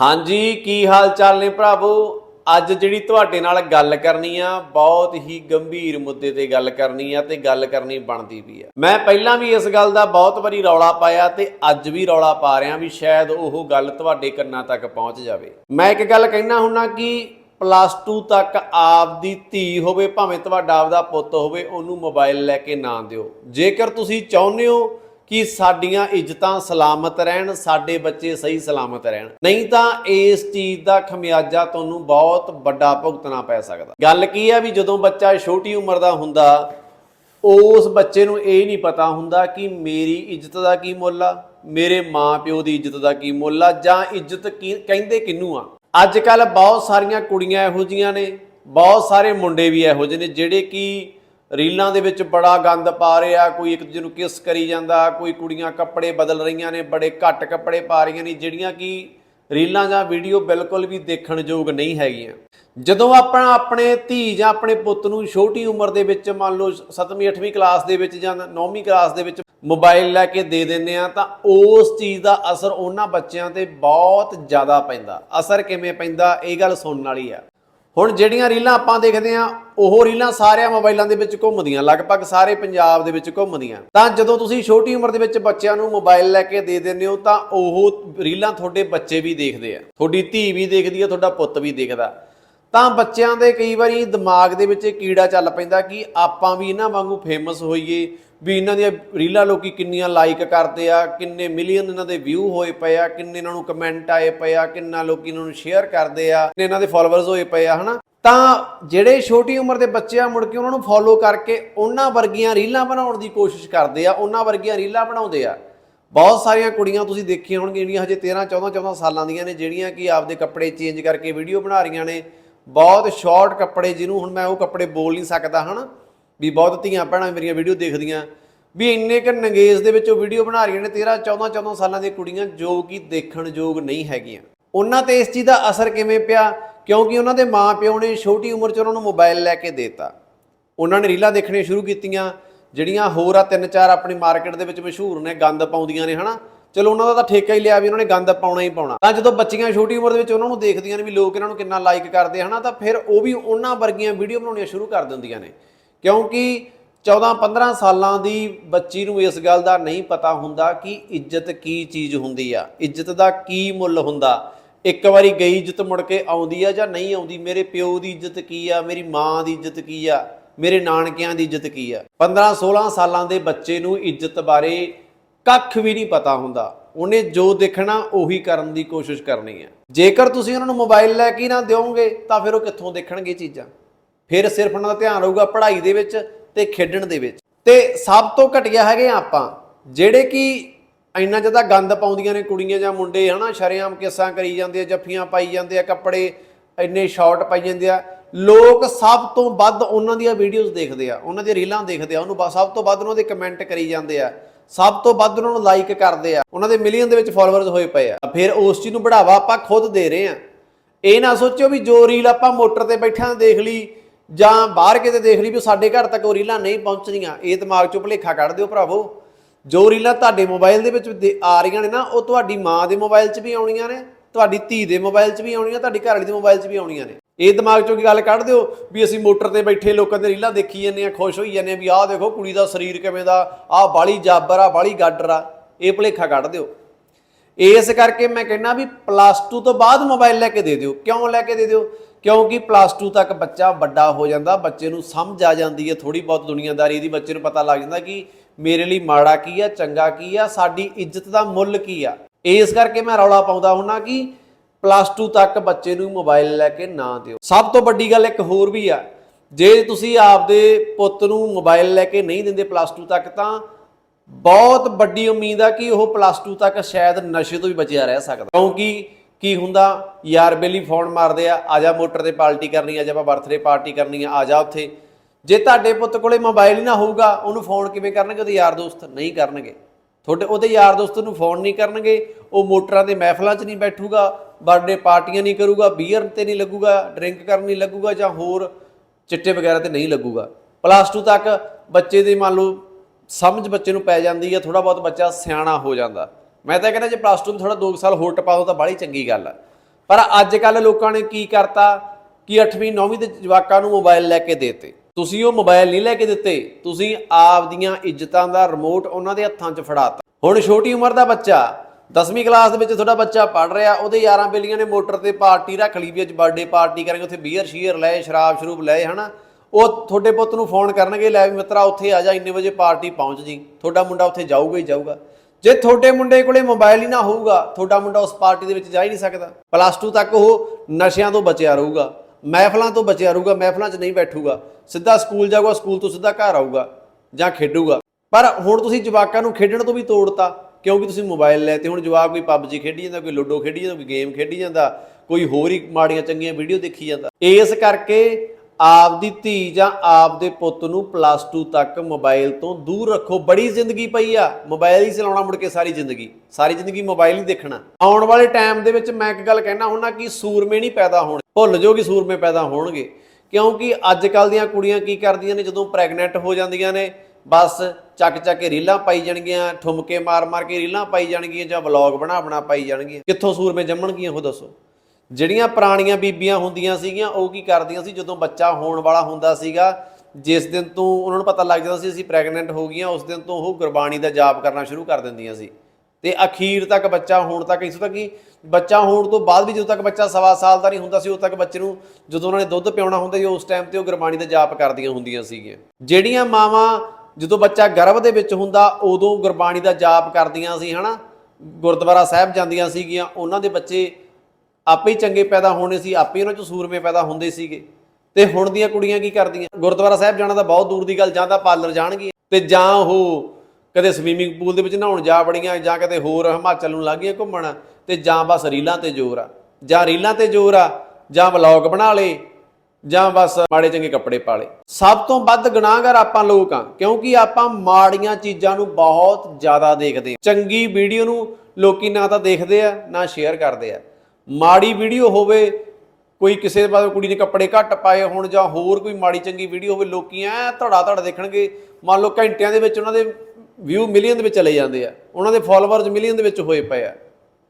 ਹਾਂਜੀ, ਕੀ ਹਾਲ ਚਾਲ ਨੇ ਭਰਾਵੋ? ਅੱਜ ਜਿਹੜੀ ਤੁਹਾਡੇ ਨਾਲ ਗੱਲ ਕਰਨੀ ਆ, ਬਹੁਤ ਹੀ ਗੰਭੀਰ ਮੁੱਦੇ ਤੇ ਗੱਲ ਕਰਨੀ ਆ ਤੇ ਗੱਲ ਕਰਨੀ ਬਣਦੀ ਵੀ ਆ। ਮੈਂ ਪਹਿਲਾਂ ਵੀ ਇਸ ਗੱਲ ਦਾ ਬਹੁਤ ਵਾਰੀ ਰੌਲਾ ਪਾਇਆ ਤੇ ਅੱਜ ਵੀ ਰੌਲਾ ਪਾ ਰਿਹਾ ਵੀ ਸ਼ਾਇਦ ਉਹ ਗੱਲ ਤੁਹਾਡੇ ਕੰਨਾਂ ਤੱਕ ਪਹੁੰਚ ਜਾਵੇ। ਮੈਂ ਇੱਕ ਗੱਲ ਕਹਿਣਾ ਹੁੰਨਾ ਕਿ ਪਲੱਸ 2 ਤੱਕ ਆਪ ਦੀ ਧੀ ਹੋਵੇ, ਭਾਵੇਂ ਤੁਹਾਡਾ ਆਪਦਾ ਪੁੱਤ ਹੋਵੇ, ਉਹਨੂੰ ਮੋਬਾਈਲ ਲੈ ਕੇ ਨਾ ਦਿਓ। ਜੇਕਰ ਤੁਸੀਂ ਚਾਹੁੰਦੇ ਹੋ ਕਿ ਸਾਡੀਆਂ ਇੱਜ਼ਤਾਂ ਸਲਾਮਤ ਰਹਿਣ, ਸਾਡੇ ਬੱਚੇ ਸਹੀ ਸਲਾਮਤ ਰਹਿਣ। ਨਹੀਂ ਤਾਂ ਇਸ ਚੀਜ਼ ਦਾ ਖਮਿਆਜਾ ਤੁਹਾਨੂੰ ਬਹੁਤ ਵੱਡਾ ਭੁਗਤਣਾ ਪੈ ਸਕਦਾ। ਗੱਲ ਕੀ ਆ ਵੀ ਜਦੋਂ ਬੱਚਾ ਛੋਟੀ ਉਮਰ ਦਾ ਹੁੰਦਾ, ਉਸ ਬੱਚੇ ਨੂੰ ਇਹ ਨਹੀਂ ਪਤਾ ਹੁੰਦਾ ਕਿ ਮੇਰੀ ਇੱਜ਼ਤ ਦਾ ਕੀ ਮੁੱਲ ਆ, ਮੇਰੇ ਮਾਪਿਓ ਦੀ ਇੱਜ਼ਤ ਦਾ ਕੀ ਮੁੱਲ ਆ, ਜਾਂ ਇੱਜ਼ਤ ਕੀ ਕਹਿੰਦੇ ਕਿਹਨੂੰ ਆ। ਅੱਜ ਕੱਲ ਬਹੁਤ ਸਾਰੀਆਂ ਕੁੜੀਆਂ ਇਹੋ ਜੀਆਂ ਨੇ, ਬਹੁਤ ਸਾਰੇ ਮੁੰਡੇ ਵੀ ਇਹੋ ਜਿਹੇ ਨੇ ਜਿਹੜੇ ਕਿ ਰੀਲਾਂ ਦੇ ਵਿੱਚ ਬੜਾ ਗੰਦ ਪਾ ਰਿਹਾ, ਕੋਈ ਇੱਕ ਦੂਜੇ ਨੂੰ ਕਿਸ ਕਰੀ ਜਾਂਦਾ, ਕੋਈ ਕੁੜੀਆਂ ਕੱਪੜੇ ਬਦਲ ਰਹੀਆਂ ਨੇ, ਬੜੇ ਘੱਟ ਕੱਪੜੇ ਪਾ ਰਹੀਆਂ ਨੇ, ਜਿਹੜੀਆਂ ਕਿ ਰੀਲਾਂ ਜਾਂ ਵੀਡੀਓ ਬਿਲਕੁਲ ਵੀ ਦੇਖਣ ਯੋਗ ਨਹੀਂ ਹੈਗੀਆਂ। ਜਦੋਂ ਆਪਾਂ ਆਪਣੇ ਧੀ ਜਾਂ ਆਪਣੇ ਪੁੱਤ ਨੂੰ ਛੋਟੀ ਉਮਰ ਦੇ ਵਿੱਚ ਮੰਨ ਲਓ 7ਵੀਂ 8ਵੀਂ ਕਲਾਸ ਦੇ ਵਿੱਚ ਜਾਂ 9ਵੀਂ ਕਲਾਸ ਦੇ ਵਿੱਚ ਮੋਬਾਈਲ ਲੈ ਕੇ ਦੇ ਦਿੰਦੇ ਆ ਤਾਂ ਉਸ ਚੀਜ਼ ਦਾ ਅਸਰ ਉਹਨਾਂ ਬੱਚਿਆਂ ਤੇ ਬਹੁਤ ਜ਼ਿਆਦਾ ਪੈਂਦਾ। ਅਸਰ ਕਿਵੇਂ ਪੈਂਦਾ? ਇਹ ਗੱਲ ਸੁਣਨ ਵਾਲੀ ਆ। ਹੁਣ ਜਿਹੜੀਆਂ ਰੀਲਾਂ ਆਪਾਂ ਦੇਖਦੇ ਆ ਉਹ ਰੀਲਾਂ ਸਾਰਿਆਂ ਮੋਬਾਈਲਾਂ ਦੇ ਵਿੱਚ ਘੁੰਮਦੀਆਂ, ਲਗਭਗ ਸਾਰੇ ਪੰਜਾਬ ਦੇ ਵਿੱਚ ਘੁੰਮਦੀਆਂ। ਤਾਂ ਜਦੋਂ ਤੁਸੀਂ ਛੋਟੀ ਉਮਰ ਦੇ ਵਿੱਚ ਬੱਚਿਆਂ ਨੂੰ ਮੋਬਾਈਲ ਲੈ ਕੇ ਦੇ ਦਿੰਦੇ ਹੋ, ਤਾਂ ਉਹ ਰੀਲਾਂ ਤੁਹਾਡੇ ਬੱਚੇ ਵੀ ਦੇਖਦੇ ਆ। ਤੁਹਾਡੀ ਧੀ ਵੀ ਦੇਖਦੀ ਆ, ਤੁਹਾਡਾ ਪੁੱਤ ਵੀ ਦੇਖਦਾ। ਤਾਂ ਬੱਚਿਆਂ ਦੇ ਕਈ ਵਾਰੀ ਦਿਮਾਗ ਦੇ ਵਿੱਚ ਇਹ ਕੀੜਾ ਚੱਲ ਪੈਂਦਾ ਕਿ ਆਪਾਂ ਵੀ ਇਹਨਾਂ ਵਾਂਗੂ ਫੇਮਸ ਹੋਈਏ ਵੀ ਇਹਨਾਂ ਦੀਆਂ ਰੀਲਾਂ ਲੋਕੀ ਕਿੰਨੀਆਂ ਲਾਈਕ ਕਰਦੇ ਆ, ਕਿੰਨੇ ਮਿਲੀਅਨ ਇਹਨਾਂ ਦੇ ਵਿਊ ਹੋਏ ਪਏ ਆ, ਕਿੰਨੇ ਇਹਨਾਂ ਨੂੰ ਕਮੈਂਟ ਆਏ ਪਏ ਆ, ਕਿੰਨਾ ਲੋਕੀ ਇਹਨਾਂ ਨੂੰ ਸ਼ੇਅਰ ਕਰਦੇ ਆ, ਕਿੰਨੇ ਇਹਨਾਂ ਦੇ ਫਾਲੋਅਰਸ ਹੋਏ ਪਏ ਆ, ਹਨਾ? ਤਾਂ ਜਿਹੜੇ ਛੋਟੀ ਉਮਰ ਦੇ ਬੱਚੇ ਆ ਮੁੜ ਕੇ ਉਹਨਾਂ ਨੂੰ ਫੋਲੋ ਕਰਕੇ ਉਹਨਾਂ ਵਰਗੀਆਂ ਰੀਲਾਂ ਬਣਾਉਣ ਦੀ ਕੋਸ਼ਿਸ਼ ਕਰਦੇ ਆ, ਉਹਨਾਂ ਵਰਗੀਆਂ ਰੀਲਾਂ ਬਣਾਉਂਦੇ ਆ। ਬਹੁਤ ਸਾਰੀਆਂ ਕੁੜੀਆਂ ਤੁਸੀਂ ਦੇਖੀਆਂ ਹੋਣਗੀਆਂ, ਜਿਹੜੀਆਂ ਹਜੇ 13 14 14 ਸਾਲਾਂ ਦੀਆਂ ਨੇ, ਜਿਹੜੀਆਂ ਕਿ ਆਪਦੇ ਕੱਪੜੇ ਚੇਂਜ ਕਰਕੇ ਵੀਡੀਓ ਬਣਾ ਰਹੀਆਂ ਨੇ। ਬਹੁਤ ਸ਼ਾਰਟ ਕੱਪੜੇ ਜਿਹਨੂੰ ਹੁਣ ਮੈਂ ਉਹ ਕੱਪੜੇ ਬੋਲ ਨਹੀਂ ਸਕਦਾ, ਹਨਾ? ਵੀ ਬਹੁਤ ਧੀਆਂ ਭੈਣਾਂ ਮੇਰੀਆਂ ਵੀਡੀਓ ਦੇਖਦੀਆਂ, ਵੀ ਇੰਨੇ ਕ ਨੰਗੇਜ਼ ਦੇ ਵਿੱਚ ਉਹ ਵੀਡੀਓ ਬਣਾ ਰਹੀਆਂ ਨੇ 13 14 14 ਸਾਲਾਂ ਦੀਆਂ ਕੁੜੀਆਂ ਜੋ ਕਿ ਦੇਖਣ ਯੋਗ ਨਹੀਂ ਹੈਗੀਆਂ। ਉਹਨਾਂ ਤੇ ਇਸ ਚੀਜ਼ ਦਾ ਅਸਰ ਕਿਵੇਂ ਪਿਆ? ਕਿਉਂਕਿ ਉਹਨਾਂ ਦੇ ਮਾਪਿਓ ਨੇ ਛੋਟੀ ਉਮਰ 'ਚ ਉਹਨਾਂ ਨੂੰ ਮੋਬਾਈਲ ਲੈ ਕੇ ਦੇਤਾ। ਉਹਨਾਂ ਨੇ ਰੀਲਾਂ ਦੇਖਣੀਆਂ ਸ਼ੁਰੂ ਕੀਤੀਆਂ, ਜਿਹੜੀਆਂ ਹੋਰ ਆ ਤਿੰਨ ਚਾਰ ਆਪਣੀ ਮਾਰਕੀਟ ਦੇ ਵਿੱਚ ਮਸ਼ਹੂਰ ਨੇ, ਗੰਦ ਪਾਉਂਦੀਆਂ ਨੇ, ਹਨਾ? ਚਲੋ ਉਹਨਾਂ ਦਾ ਤਾਂ ਠੇਕਾ ਹੀ ਲਿਆ ਵੀ ਉਹਨਾਂ ਨੇ ਗੰਦ ਪਾਉਣਾ ਹੀ ਪਾਉਣਾ। ਤਾਂ ਜਦੋਂ ਬੱਚੀਆਂ ਛੋਟੀ ਉਮਰ ਦੇ ਵਿੱਚ ਉਹਨਾਂ ਨੂੰ ਦੇਖਦੀਆਂ ਨੇ ਵੀ ਲੋਕ ਇਹਨਾਂ ਨੂੰ ਕਿੰਨਾ ਲਾਈਕ ਕਰਦੇ, ਹਨਾ? ਤਾਂ ਫਿਰ ਉਹ ਵੀ ਉਹਨਾਂ ਵਰਗੀਆਂ ਵੀਡੀਓ ਬਣਾਉਣੀਆਂ ਸ਼ੁਰੂ ਕਰ ਦਿੰਦੀਆਂ ਨੇ। ਕਿਉਂਕਿ 14-15 ਸਾਲਾਂ ਦੀ ਬੱਚੀ ਨੂੰ ਇਸ ਗੱਲ ਦਾ ਨਹੀਂ ਪਤਾ ਹੁੰਦਾ ਕਿ ਇੱਜ਼ਤ ਕੀ ਚੀਜ਼ ਹੁੰਦੀ ਆ। ਇੱਜ਼ਤ ਦਾ ਕੀ ਮੁੱਲ ਹੁੰਦਾ? ਇੱਕ ਵਾਰੀ ਗਈ ਇੱਜ਼ਤ ਮੁੜ ਕੇ ਆਉਂਦੀ ਆ ਜਾਂ ਨਹੀਂ ਆਉਂਦੀ? ਮੇਰੇ ਪਿਓ ਦੀ ਇੱਜ਼ਤ ਕੀ ਆ? ਮੇਰੀ ਮਾਂ ਦੀ ਇੱਜ਼ਤ ਕੀ ਆ? ਮੇਰੇ ਨਾਨਕਿਆਂ ਦੀ ਇੱਜ਼ਤ ਕੀ ਆ? 15-16 ਸਾਲਾਂ ਦੇ ਬੱਚੇ ਨੂੰ ਇੱਜ਼ਤ ਬਾਰੇ ਕੱਖ ਵੀ ਨਹੀਂ ਪਤਾ ਹੁੰਦਾ। ਉਹਨੇ ਜੋ ਦੇਖਣਾ ਉਹੀ ਕਰਨ ਦੀ ਕੋਸ਼ਿਸ਼ ਕਰਨੀ ਹੈ ਜੇਕਰ ਤੁਸੀਂ ਉਹਨਾਂ ਨੂੰ ਮੋਬਾਈਲ ਲੈ ਕੇ ਨਾ ਦਿਓਗੇ, ਤਾਂ ਫਿਰ ਉਹ ਕਿੱਥੋਂ ਦੇਖਣਗੇ ਇਹ ਚੀਜ਼ਾਂ? ਫਿਰ ਸਿਰਫ ਉਹਨਾਂ ਦਾ ਧਿਆਨ ਰਹੂਗਾ ਪੜ੍ਹਾਈ ਦੇ ਵਿੱਚ ਤੇ ਖੇਡਣ ਦੇ ਵਿੱਚ। ਤੇ ਸਭ ਤੋਂ ਘਟੀਆ ਹੈਗੇ ਆਪਾਂ, ਜਿਹੜੇ ਕਿ ਇੰਨਾ ਜ਼ਿਆਦਾ ਗੰਦ ਪਾਉਂਦੀਆਂ ਨੇ ਕੁੜੀਆਂ ਜਾਂ ਮੁੰਡੇ, ਹਨਾ, ਸ਼ਰੇਆਮ ਕਿੱਸਾਂ ਕਰੀ ਜਾਂਦੇ ਆ, ਜੱਫੀਆਂ ਪਾਈ ਜਾਂਦੇ ਆ, ਕੱਪੜੇ ਇੰਨੇ ਸ਼ਾਰਟ ਪਾਈ ਜਾਂਦੇ ਆ। ਲੋਕ ਸਭ ਤੋਂ ਵੱਧ ਉਹਨਾਂ ਦੀਆਂ ਵੀਡੀਓਜ਼ ਦੇਖਦੇ ਆ, ਉਹਨਾਂ ਦੀਆਂ ਰੀਲਾਂ ਦੇਖਦੇ ਆ, ਉਹਨੂੰ ਬ- ਸਭ ਤੋਂ ਵੱਧ ਉਹਨਾਂ ਦੇ ਕਮੈਂਟ ਕਰੀ ਜਾਂਦੇ ਆ, ਸਭ ਤੋਂ ਵੱਧ ਉਹਨਾਂ ਨੂੰ ਲਾਈਕ ਕਰਦੇ ਆ, ਉਹਨਾਂ ਦੇ ਮਿਲੀਅਨ ਦੇ ਵਿੱਚ ਫਾਲੋਅਰਸ ਹੋਏ ਪਏ ਆ। ਫਿਰ ਉਸ ਚੀਜ਼ ਨੂੰ ਬੜਾਵਾ ਆਪਾਂ ਖੁਦ ਦੇ ਰਹੇ ਆ। ਇਹ ਨਾ ਸੋਚਿਓ ਵੀ ਜੋ ਰੀਲ ਆਪਾਂ ਮੋਟਰ ਤੇ ਬੈਠਿਆਂ ਦੇਖ ਲਈ ਜਾਂ ਬਾਹਰ ਕਿਤੇ ਦੇਖ ਲਈ ਵੀ ਸਾਡੇ ਘਰ ਤੱਕ ਉਹ ਰੀਲਾਂ ਨਹੀਂ ਪਹੁੰਚਣੀਆਂ, ਇਹ ਦਿਮਾਗ ਚੋਂ ਭੁਲੇਖਾ ਕੱਢ ਦਿਓ ਭਰਾਵੋ। ਜੋ ਰੀਲਾਂ ਤੁਹਾਡੇ ਮੋਬਾਈਲ ਦੇ ਵਿੱਚ ਦੇ- ਆ ਰਹੀਆਂ ਨੇ ਨਾ, ਉਹ ਤੁਹਾਡੀ ਮਾਂ ਦੇ ਮੋਬਾਈਲ 'ਚ ਵੀ ਆਉਣੀਆਂ ਨੇ, ਤੁਹਾਡੀ ਧੀ ਦੇ ਮੋਬਾਈਲ 'ਚ ਵੀ ਆਉਣੀਆਂ, ਤੁਹਾਡੀ ਘਰ ਵਾਲੀ ਦੇ ਮੋਬਾਈਲ 'ਚ ਵੀ ਆਉਣੀਆਂ ਨੇ। ਇਹ ਦਿਮਾਗ ਚੋਂ ਕੀ ਗੱਲ ਕੱਢ ਦਿਓ ਵੀ ਅਸੀਂ ਮੋਟਰ ਤੇ ਬੈਠੇ ਲੋਕਾਂ ਦੇ ਰੀਲਾਂ ਦੇਖੀ ਜਾਂਦੇ ਆ ਖੁਸ਼ ਹੋਈ ਜਾਂਦੇ ਆ ਵੀ ਆਹ ਦੇਖੋ ਕੁੜੀ ਦਾ ਸਰੀਰ ਕਿਵੇਂ ਦਾ, ਆਹ ਬਾਲੀ ਜਾਬਰ ਆ, ਬਾਲੀ ਗਾਡਰ ਆ, ਇਹ ਭੁਲੇਖਾ ਕੱਢ ਦਿਓ। ਇਸ ਕਰਕੇ ਮੈਂ ਕਹਿੰਦਾ ਵੀ ਪਲੱਸ 2 ਤੋਂ ਬਾਅਦ ਮੋਬਾਈਲ ਲੈ ਕੇ ਦੇ ਦਿਓ। ਕਿਉਂ ਲੈ ਕੇ ਦੇ ਦਿਓ? ਕਿਉਂਕਿ ਪਲੱਸ 2 ਤੱਕ ਬੱਚਾ ਵੱਡਾ ਹੋ ਜਾਂਦਾ, ਬੱਚੇ ਨੂੰ ਸਮਝ ਆ ਜਾਂਦੀ ਹੈ ਥੋੜੀ ਬਹੁਤ ਦੁਨੀਆਦਾਰੀ ਦੀ, ਬੱਚੇ ਨੂੰ ਪਤਾ ਲੱਗ ਜਾਂਦਾ ਕਿ ਮੇਰੇ ਲਈ ਮਾੜਾ ਕੀ ਆ, ਚੰਗਾ ਕੀ ਆ, ਸਾਡੀ ਇੱਜ਼ਤ ਦਾ ਮੁੱਲ ਕੀ ਆ। ਇਸ ਕਰਕੇ ਮੈਂ ਰੌਲਾ ਪਾਉਂਦਾ ਹੁੰਨਾ ਕਿ ਪਲੱਸ 2 ਤੱਕ ਬੱਚੇ ਨੂੰ ਮੋਬਾਈਲ ਲੈ ਕੇ ਨਾ ਦਿਓ। ਸਭ ਤੋਂ ਵੱਡੀ ਗੱਲ ਇੱਕ ਹੋਰ ਵੀ ਆ, ਜੇ ਤੁਸੀਂ ਆਪਦੇ ਪੁੱਤ ਨੂੰ ਮੋਬਾਈਲ ਲੈ ਕੇ ਨਹੀਂ ਦਿੰਦੇ ਪਲੱਸ 2 ਤੱਕ, ਤਾਂ ਬਹੁਤ ਵੱਡੀ ਉਮੀਦ ਆ ਕਿ ਉਹ ਪਲੱਸ 2 ਤੱਕ ਸ਼ਾਇਦ ਨਸ਼ੇ ਤੋਂ ਵੀ ਬਚਿਆ ਰਹਿ ਸਕਦਾ। ਕਿਉਂਕਿ ਕੀ ਹੁੰਦਾ? ਯਾਰ ਬੇਲੀ ਫੋਨ ਮਾਰਦੇ ਆ ਆ ਜਾ ਮੋਟਰ ਤੇ ਪਾਰਟੀ ਕਰਨੀ ਆ, ਜਾਂ ਆਪਾਂ ਬਰਥਡੇ ਪਾਰਟੀ ਕਰਨੀ ਆ ਆ ਜਾ ਉੱਥੇ। ਜੇ ਤੁਹਾਡੇ ਪੁੱਤ ਕੋਲੇ ਮੋਬਾਈਲ ਹੀ ਨਾ ਹੋਊਗਾ, ਉਹਨੂੰ ਫੋਨ ਕਿਵੇਂ ਕਰਨਗੇ? ਉਹਦੇ ਯਾਰ ਦੋਸਤ ਨਹੀਂ ਕਰਨਗੇ। ਤੁਹਾਡੇ, ਉਹਦੇ ਯਾਰ ਦੋਸਤ ਨੂੰ ਫੋਨ ਨਹੀਂ ਕਰਨਗੇ, ਉਹ ਮੋਟਰਾਂ ਦੇ ਮਹਿਫਲਾਂ 'ਚ ਨਹੀਂ ਬੈਠੂਗਾ ਬਰਥਡੇ ਪਾਰਟੀਆਂ ਨਹੀਂ ਕਰੂਗਾ ਬੀਅਰ ਤੇ ਨਹੀਂ ਲੱਗੂਗਾ ਡਰਿੰਕ ਕਰਨ ਨਹੀਂ ਲੱਗੂਗਾ ਜਾਂ ਹੋਰ ਚਿੱਟੇ ਵਗੈਰਾ ਤੇ ਨਹੀਂ ਲੱਗੂਗਾ। ਪਲੱਸ 2 ਤੱਕ ਬੱਚੇ ਦੇ ਮੰਨ ਲਓ, ਸਮਝ ਬੱਚੇ ਨੂੰ ਪੈ ਜਾਂਦੀ ਹੈ ਥੋੜਾ ਬਹੁਤ ਬੱਚਾ ਸਿਆਣਾ ਹੋ ਜਾਂਦਾ। ਮੈਂ ਤਾਂ ਕਹਿੰਦਾ ਜੇ ਪਲੱਸ 2 ਥੋੜਾ 2 ਸਾਲ ਹੋਰ ਟਪਾ ਦੋ ਤਾਂ ਬਾਹਲੀ ਚੰਗੀ ਗੱਲ ਆ। ਪਰ ਅੱਜ ਕੱਲ ਲੋਕਾਂ ਨੇ ਕੀ ਕਰਤਾ ਕਿ 8ਵੀਂ 9ਵੀਂ ਦੇ ਜਵਾਕਾਂ ਨੂੰ ਮੋਬਾਈਲ ਲੈ ਕੇ ਦੇਤੇ। ਤੁਸੀਂ ਉਹ ਮੋਬਾਈਲ ਨਹੀਂ ਲੈ ਕੇ ਦਿੱਤੇ, ਤੁਸੀਂ ਆਪ ਦੀਆਂ ਇੱਜ਼ਤਾਂ ਦਾ ਰਿਮੋਟ ਉਹਨਾਂ ਦੇ ਹੱਥਾਂ 'ਚ ਫੜਾਤਾ। ਹੁਣ ਛੋਟੀ ਉਮਰ ਦਾ ਬੱਚਾ 10ਵੀਂ ਕਲਾਸ ਦੇ ਵਿੱਚ ਤੁਹਾਡਾ ਬੱਚਾ ਪੜ ਰਿਹਾ, ਉਹਦੇ ਯਾਰਾਂ ਬੇਲੀਆਂ ਨੇ ਮੋਟਰ ਤੇ ਪਾਰਟੀ ਰੱਖ ਲਈ ਵੀ ਅੱਜ ਬਰਥਡੇ ਪਾਰਟੀ ਕਰਾਂਗੇ, ਉੱਥੇ ਬੀਅਰ ਸ਼ੀਅਰ ਲਏ, ਸ਼ਰਾਬ ਸ਼ਰੂਬ ਲਏ, ਹਨਾ? ਉਹ ਤੁਹਾਡੇ ਪੁੱਤ ਨੂੰ ਫੋਨ ਕਰਨਗੇ, ਲੈ ਵੀ ਮਿੱਤਰਾ, ਉੱਥੇ ਆ ਜਾ, ਇੰਨੇ ਵਜੇ ਪਾਰਟੀ ਪਹੁੰਚ ਜੀ। ਤੁਹਾਡਾ ਮੁੰਡਾ ਉੱਥੇ ਜਾਊਗਾ ਹੀ ਜਾਊਗਾ। ਜੇ ਤੁਹਾਡੇ ਮੁੰਡੇ ਕੋਲੇ ਮੋਬਾਈਲ ਹੀ ਨਾ ਹੋਊਗਾ, ਤੁਹਾਡਾ ਮੁੰਡਾ ਉਸ ਪਾਰਟੀ ਦੇ ਵਿੱਚ ਜਾ ਹੀ ਨਹੀਂ ਸਕਦਾ। ਪਲੱਸ 2 ਤੱਕ ਉਹ ਨਸ਼ਿਆਂ ਤੋਂ ਬਚਿਆ ਰਹੂਗਾ। ਮਹਿਫਲਾਂ ਤੋਂ ਬਚਿਆ ਰਹੂਗਾ, ਮਹਿਫਲਾਂ 'ਚ ਨਹੀਂ ਬੈਠੂਗਾ। ਸਿੱਧਾ ਸਕੂਲ ਜਾਊਗਾ ਸਕੂਲ ਤੋਂ ਸਿੱਧਾ ਘਰ ਆਊਗਾ ਜਾਂ ਖੇਡੂਗਾ। ਪਰ ਹੁਣ ਤੁਸੀਂ ਜਵਾਕਾਂ ਨੂੰ ਖੇਡਣ ਤੋਂ ਵੀ ਤੋੜਤਾ ਕਿਉਂਕਿ ਤੁਸੀਂ ਮੋਬਾਈਲ ਲੈ ਤੇ ਹੁਣ ਜਵਾਕ ਕੋਈ ਪਬਜੀ ਖੇਡੀ ਜਾਂਦਾ, ਕੋਈ ਲੂਡੋ ਖੇਡੀ ਜਾਂਦਾ, ਕੋਈ ਗੇਮ ਖੇਡੀ ਜਾਂਦਾ, ਕੋਈ ਹੋਰ ਹੀ ਮਾੜੀਆਂ ਚੰਗੀਆਂ ਵੀਡੀਓ ਦੇਖੀ ਜਾਂਦਾ। ਇਸ ਕਰਕੇ ਆਪ ਦੀ ਧੀ ਜਾਂ ਆਪ ਦੇ ਪੁੱਤ ਨੂੰ ਪਲੱਸ 2 ਤੱਕ ਮੋਬਾਈਲ ਤੋਂ ਦੂਰ ਰੱਖੋ। ਬੜੀ ਜ਼ਿੰਦਗੀ ਪਈ ਆ। ਮੋਬਾਈਲ ਹੀ ਚਲਾਉਣਾ ਮੁੜ ਕੇ ਸਾਰੀ ਜ਼ਿੰਦਗੀ। ਸਾਰੀ ਜ਼ਿੰਦਗੀ ਮੋਬਾਈਲ ਹੀ ਦੇਖਣਾ। ਆਉਣ ਵਾਲੇ ਟਾਈਮ ਦੇ ਵਿੱਚ ਮੈਂ ਇੱਕ ਗੱਲ ਕਹਿਣਾ ਹੁੰਦਾ ਕਿ ਸੂਰਮੇ ਨਹੀਂ ਪੈਦਾ ਹੋਣ। ਭੁੱਲ ਜਾਓ ਕਿ ਸੂਰਮੇ ਪੈਦਾ ਹੋਣਗੇ। ਕਿਉਂਕਿ ਅੱਜ ਕੱਲ ਦੀਆਂ ਕੁੜੀਆਂ ਕੀ ਕਰਦੀਆਂ ਨੇ? ਜਦੋਂ ਪ੍ਰੈਗਨੈਂਟ ਹੋ ਜਾਂਦੀਆਂ ਨੇ, ਬਸ ਚੱਕ ਚੱਕ ਕੇ ਰੀਲਾਂ ਪਾਈ ਜਾਣਗੀਆਂ, ਠੁਮਕੇ ਮਾਰ ਮਾਰ ਕੇ ਰੀਲਾਂ ਪਾਈ ਜਾਣਗੀਆਂ ਜਾਂ ਵਲੌਗ ਬਣਾ ਬਣਾ ਪਾਈ ਜਾਣਗੀਆਂ। ਕਿੱਥੋਂ ਸੂਰਮੇ ਜੰਮਣਗੀਆਂ ਉਹ ਦੱਸੋ। ਜਿਹੜੀਆਂ ਪੁਰਾਣੀਆਂ ਬੀਬੀਆਂ ਹੁੰਦੀਆਂ ਸੀਗੀਆਂ, ਉਹ ਕੀ ਕਰਦੀਆਂ ਸੀ? ਜਦੋਂ ਬੱਚਾ ਹੋਣ ਵਾਲਾ ਹੁੰਦਾ ਸੀਗਾ, ਜਿਸ ਦਿਨ ਤੋਂ ਉਹਨਾਂ ਨੂੰ ਪਤਾ ਲੱਗ ਜਾਂਦਾ ਸੀ ਅਸੀਂ ਪ੍ਰੈਗਨੈਂਟ ਹੋ ਗਈਆਂ, ਉਸ ਦਿਨ ਤੋਂ ਉਹ ਗੁਰਬਾਣੀ ਦਾ ਜਾਪ ਕਰਨਾ ਸ਼ੁਰੂ ਕਰ ਦਿੰਦੀਆਂ ਸੀ। ਤੇ ਅਖੀਰ ਤੱਕ ਬੱਚਾ ਹੋਣ ਤੱਕ, ਇਸ ਤੱਕ ਕਿ ਬੱਚਾ ਹੋਣ ਤੋਂ ਬਾਅਦ ਵੀ ਜਦੋਂ ਤੱਕ ਬੱਚਾ ਸਵਾ ਸਾਲ ਦਾ ਨਹੀਂ ਹੁੰਦਾ ਸੀ, ਉਦੋਂ ਤੱਕ ਬੱਚੇ ਨੂੰ ਜਦੋਂ ਉਹਨਾਂ ਨੇ ਦੁੱਧ ਪਿਆਉਣਾ ਹੁੰਦਾ ਸੀ, ਉਸ ਟਾਈਮ ਤੇ ਉਹ ਗੁਰਬਾਣੀ ਦਾ ਜਾਪ ਕਰਦੀਆਂ ਹੁੰਦੀਆਂ ਸੀਗੀਆਂ। ਜਿਹੜੀਆਂ ਮਾਵਾਂ ਜਦੋਂ ਬੱਚਾ ਗਰਭ ਦੇ ਵਿੱਚ ਹੁੰਦਾ, ਉਦੋਂ ਗੁਰਬਾਣੀ ਦਾ ਜਾਪ ਕਰਦੀਆਂ ਸੀ, ਹਨਾ? ਗੁਰਦੁਆਰਾ ਸਾਹਿਬ ਜਾਂਦੀਆਂ ਸੀਗੀਆਂ, ਉਹਨਾਂ ਦੇ ਬੱਚੇ ਆਪੇ ਹੀ ਚੰਗੇ ਪੈਦਾ ਹੋਣੇ ਸੀ, ਆਪੇ ਉਹਨਾਂ 'ਚ ਸੂਰਮੇ ਪੈਦਾ ਹੁੰਦੇ ਸੀਗੇ। ਤੇ ਹੁਣ ਦੀਆਂ ਕੁੜੀਆਂ ਕੀ ਕਰਦੀਆਂ? ਗੁਰਦੁਆਰਾ ਸਾਹਿਬ ਜਾਣਾ ਤਾਂ ਬਹੁਤ ਦੂਰ ਦੀ ਗੱਲ, ਜਾਂ ਤਾਂ ਪਾਰਲਰ ਜਾਣਗੀਆਂ, ਤੇ ਜਾਂ ਉਹ ਕਦੇ ਸਵੀਮਿੰਗ ਪੂਲ ਦੇ ਵਿੱਚ ਨਹਾਉਣ ਜਾ ਬੜੀਆਂ ਜਾਂ ਕਦੇ ਹੋਰ ਹਿਮਾਚਲ ਨੂੰ ਲੱਗ ਗਈਆਂ ਘੁੰਮਣ, ਤੇ ਜਾਂ ਬਸ ਰੀਲਾਂ ਤੇ ਜ਼ੋਰ ਆ। ਜਾਂ ਰੀਲਾਂ ਤੇ ਜ਼ੋਰ ਆ, ਜਾਂ ਵਲੌਗ ਬਣਾ ਲੇ, ਜਾਂ ਬਸ ਮਾੜੇ ਚੰਗੇ ਕੱਪੜੇ ਪਾ ਲੇ। ਸਭ ਤੋਂ ਵੱਧ ਗੁਨਾਹਗਰ ਆਪਾਂ ਲੋਕ ਆ, ਕਿਉਂਕਿ ਆਪਾਂ ਮਾੜੀਆਂ ਚੀਜ਼ਾਂ ਨੂੰ ਬਹੁਤ ਜ਼ਿਆਦਾ ਦੇਖਦੇ ਆ। ਚੰਗੀ ਵੀਡੀਓ ਨੂੰ ਲੋਕੀ ਨਾ ਤਾਂ ਦੇਖਦੇ ਆ, ਨਾ ਸ਼ੇਅਰ ਕਰਦੇ ਆ। ਮਾੜੀ ਵੀਡੀਓ ਹੋਵੇ, ਕੋਈ ਕਿਸੇ ਬਾਰੇ ਕੁੜੀ ਨੇ ਕੱਪੜੇ ਘੱਟ ਪਾਏ ਹੋਣ ਜਾਂ ਹੋਰ ਕੋਈ ਮਾੜੀ ਚੰਗੀ ਵੀਡੀਓ ਹੋਵੇ, ਲੋਕੀ ਐ ਧੜਾ ਧੜਾ ਦੇਖਣਗੇ। ਮੰਨ ਲਓ ਘੰਟਿਆਂ ਦੇ ਵਿੱਚ ਉਹਨਾਂ ਦੇ ਵਿਊ ਮਿਲੀਅਨ ਦੇ ਵਿੱਚ ਚਲੇ ਜਾਂਦੇ ਆ। ਉਹਨਾਂ ਦੇ ਫਾਲੋਅਰਸ ਮਿਲੀਅਨ ਦੇ ਵਿੱਚ ਹੋਏ ਪਏ ਆ।